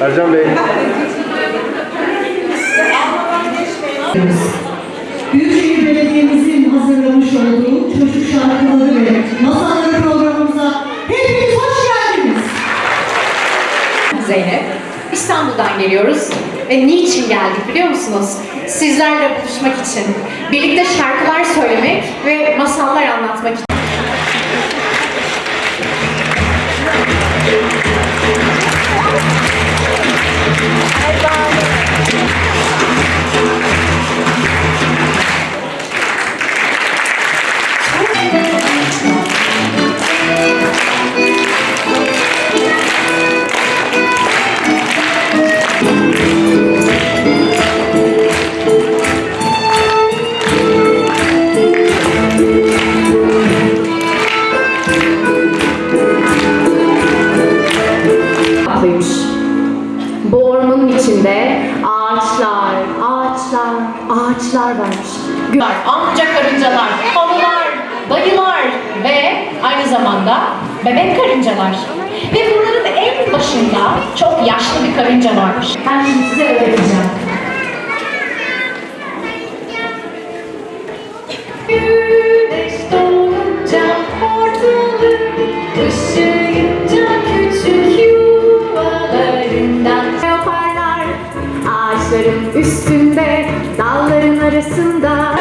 Ercan Bey. Büyükşehir Belediye'mizin hazırlamış olduğu çocuk şarkıları ve masalları programımıza hepiniz hoş geldiniz. Zeynep. İstanbul'dan geliyoruz ve niçin geldik biliyor musunuz? Sizlerle buluşmak için, birlikte şarkılar söylemek ve masallar anlatmak için. Bye. Ormanın içinde ağaçlar, ağaçlar, ağaçlar varmış. Güler, amca karıncalar, halılar, dayılar ve aynı zamanda bebek karıncalar. Ve bunların en başında çok yaşlı bir karınca varmış. Ben şimdi size öğreteceğim. Ağaçların üstünde, dalların arasında.